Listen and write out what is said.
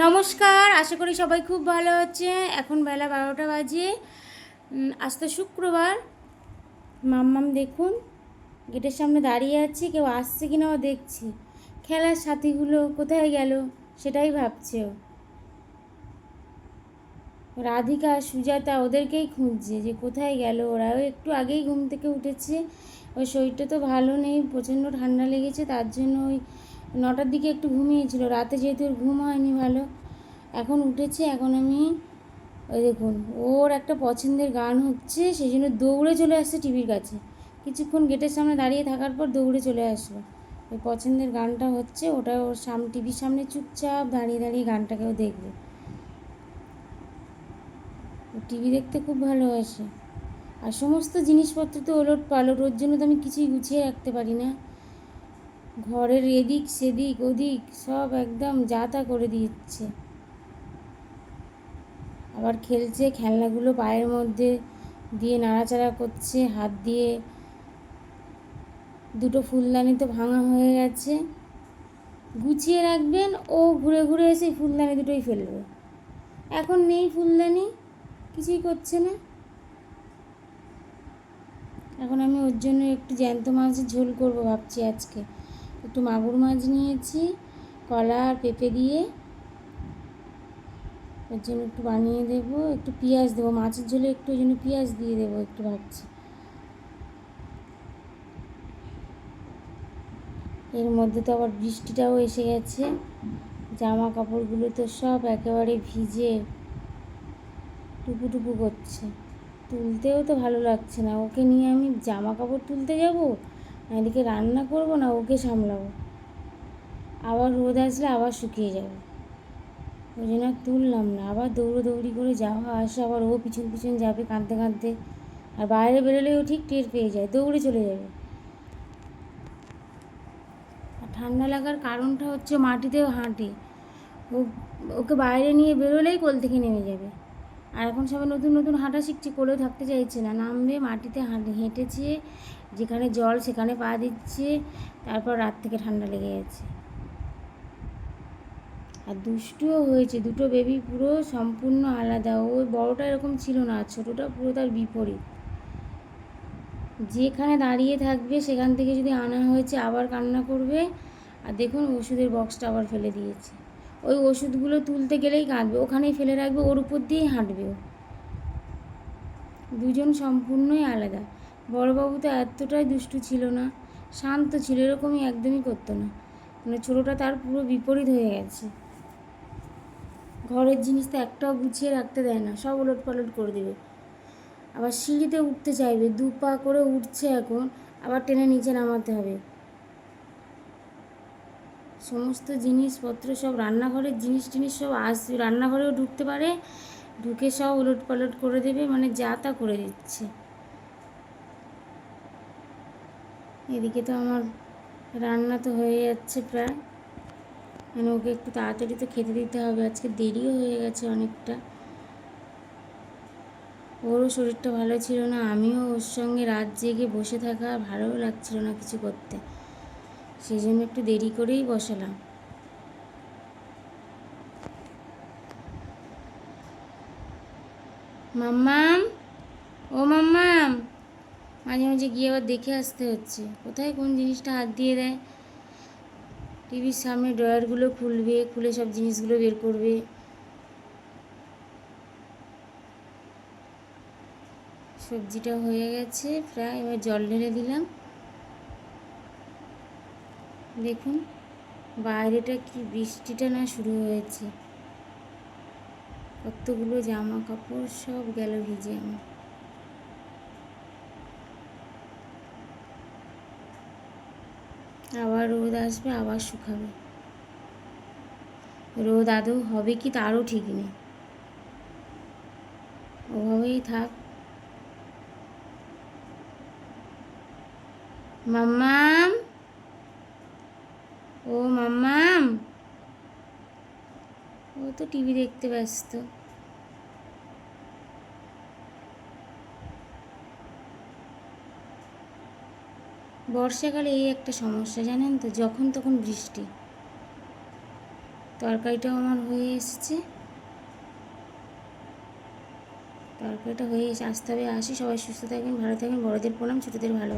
নমস্কার, আশা করি সবাই খুব ভালো আছে এখন বেলা বারোটা বাজে। আজ তো শুক্রবার। মাম্মাম দেখুন, গেটের সামনে দাঁড়িয়ে আছে, কেউ আসছে কি না ও দেখছি। খেলার সাথীগুলো কোথায় গেল, সেটাই ভাবছে ও। রাধিকা, সুজাতা ওদেরকেই খুঁজছে যে কোথায় গেল। ওরাও একটু আগেই ঘুম থেকে উঠেছে। ওই শরীরটা তো ভালো নেই, প্রচণ্ড ঠান্ডা লেগেছে, তার জন্য ওই নটার দিকে একটু ঘুমিয়েছিল। রাতে যেহেতু ওর ঘুম হয়নি ভালো, এখন উঠেছে, এখন আমি ওই দেখুন, ওর একটা পছন্দের গান হচ্ছে, সেই জন্য দৌড়ে চলে আসছে টিভির কাছে। কিছুক্ষণ গেটের সামনে দাঁড়িয়ে থাকার পর দৌড়ে চলে আসলো। ওই পছন্দের গানটা হচ্ছে, ওটা ওর সাম, টিভির সামনে চুপচাপ দাঁড়িয়ে দাঁড়িয়ে গানটাকেও দেখবে। টিভি দেখতে খুব ভালোবাসে। আর সমস্ত জিনিসপত্র তো ওলট পালট ওর জন্য তো আমি কিছুই গুছিয়ে রাখতে পারি না। ঘরের এদিক সেদিক ওদিক সব একদম যা তা করে দিচ্ছে। আবার খেলছে, খেলনাগুলো পায়ের মধ্যে দিয়ে নাড়াচাড়া করছে, হাত দিয়ে দুটো ফুলদানি তো ভাঙা হয়ে গেছে। গুছিয়ে রাখবেন, ও ঘুরে ঘুরে এসে ফুলদানি দুটোই ফেলবে। এখন নেই ফুলদানি, কিছুই করছে না। এখন আমি ওর জন্য একটু জ্যান্ত মাছের ঝোল করব ভাবছি আজকে। একটু মাগুর মাছ নিয়েছি, কলা আর পেঁপে দিয়ে। ওর জন্য একটু বানিয়ে দেবো, একটু পেঁয়াজ দেবো, মাছের ঝোলে একটু ওই জন্য পেঁয়াজ দিয়ে দেবো একটু ভাবছি। এর মধ্যে তো আবার বৃষ্টিটাও এসে গেছে জামা কাপড়গুলো তো সব একেবারে ভিজে টুপু টুপু করছে। তুলতেও তো ভালো লাগছে না, ওকে নিয়ে আমি জামা কাপড় তুলতে যাব? এদিকে রান্না করব না, ওকে সামলাবো। আবার রোদ আসলে আবার শুকিয়ে যাবে। ওই জন্য আর তুললাম না, আবার দৌড়োদৌড়ি করে যাওয়া আসা, আবার ও পিছন পিছন যাবে কাঁদতে কাঁদতে। আর বাইরে বেরোলেও ঠিক টের পেয়ে যায়, দৌড়ে চলে যাবে। আর ঠান্ডা লাগার কারণটা হচ্ছে মাটিতেও হাঁটে। ও, ওকে বাইরে নিয়ে বেরোলেই কোল থেকে নেমে যাবে। আর এখন সবাই নতুন নতুন হাঁটা শিখছে, কোলেও থাকতে চাইছে না, নামবে মাটিতে হাঁটে, হেঁটেছে। যেখানে জল সেখানে পা দিচ্ছে, তারপর রাত থেকে ঠান্ডা লেগে গেছে। আর দুষ্টুও হয়েছে, দুটো বেবি পুরো সম্পূর্ণ আলাদা। ওই বড়টা এরকম ছিল না ছোটোটা পুরো তার বিপরীত। যেখানে দাঁড়িয়ে থাকবে, সেখান থেকে যদি আনা হয়েছে, আবার কান্না করবে। আর দেখুন, ওষুধের বক্সটা আবার ফেলে দিয়েছে। ওই ওষুধগুলো তুলতে গেলেই কাঁদবে। ওখানেই ফেলে রাখবে, ওর উপর দিয়েই হাঁটবে ও। দুজন সম্পূর্ণই আলাদা। বড়বাবু তো এতটাই দুষ্টু ছিল না, শান্ত ছিল, এরকমই একদমই করতো না। মানে ছোটোটা তার পুরো বিপরীত হয়ে গেছে। ঘরের জিনিস তো একটাও গুছিয়ে রাখতে দেয় না, সব ওলট পালট করে দেবে। আবার সিঁড়িতে উঠতে চাইবে, দু পা করে উঠছে এখন, আবার টেনে নিচে নামাতে হবে। সমস্ত জিনিসপত্র সব রান্নাঘরের জিনিস টিনিস সব আস, রান্নাঘরেও ঢুকতে পারে, ঢুকে সব ওলট পালট করে দেবে মানে যা তা করে দিচ্ছে। এদিকে তো আমার রান্না তো হয়ে যাচ্ছে প্রায়। মানে ওকে একটু তাড়াতাড়ি তো খেতে দিতে হবে, আজকে দেরিও হয়ে গেছে অনেকটা। ওরও শরীরটা ভালো ছিল না, আমিও ওর সঙ্গে রাত জেগে বসে থাকা ভালোও লাগছিল না কিছু করতে। সেই জন্য একটু দেরি করেই বসালাম। মাম্মাম? ও মাম্মাম মাঝে মাঝে গিয়ে আবার দেখে আসতে হচ্ছে। কোথায় কোন জিনিসটা হাত দিয়ে দেয়? টিভির সামনে ড্রয়ারগুলো খুলবে, খুলে সব জিনিসগুলো বের করবে। সবজিটা হয়ে গেছে, প্রায় এবার জল ঢেলে দিলাম। দেখুন, বাইরেটা কি বৃষ্টিটা না শুরু হয়েছে। কতগুলো জামা কাপড় সব গেল ভিজে আমার। আবার রোদ আসবে, আবার শুকাবে। রোদ আদৌ হবে কি তারও ঠিক নেই। ওভাবেই থাক। মাম্মাম! ও মাম্মাম! ও তো টিভি দেখতে ব্যস্ত। বর্ষাকালে এই একটা সমস্যা, জানেন তো? যখন তখন বৃষ্টি। তরকারিটাও আমার হয়ে এসেছে। তরকারিটা হয়ে এসে, আসতে হবে, আসি। সবাই সুস্থ থাকবেন, ভালো থাকবেন। বড়দের প্রণাম, ছোটোদের ভালো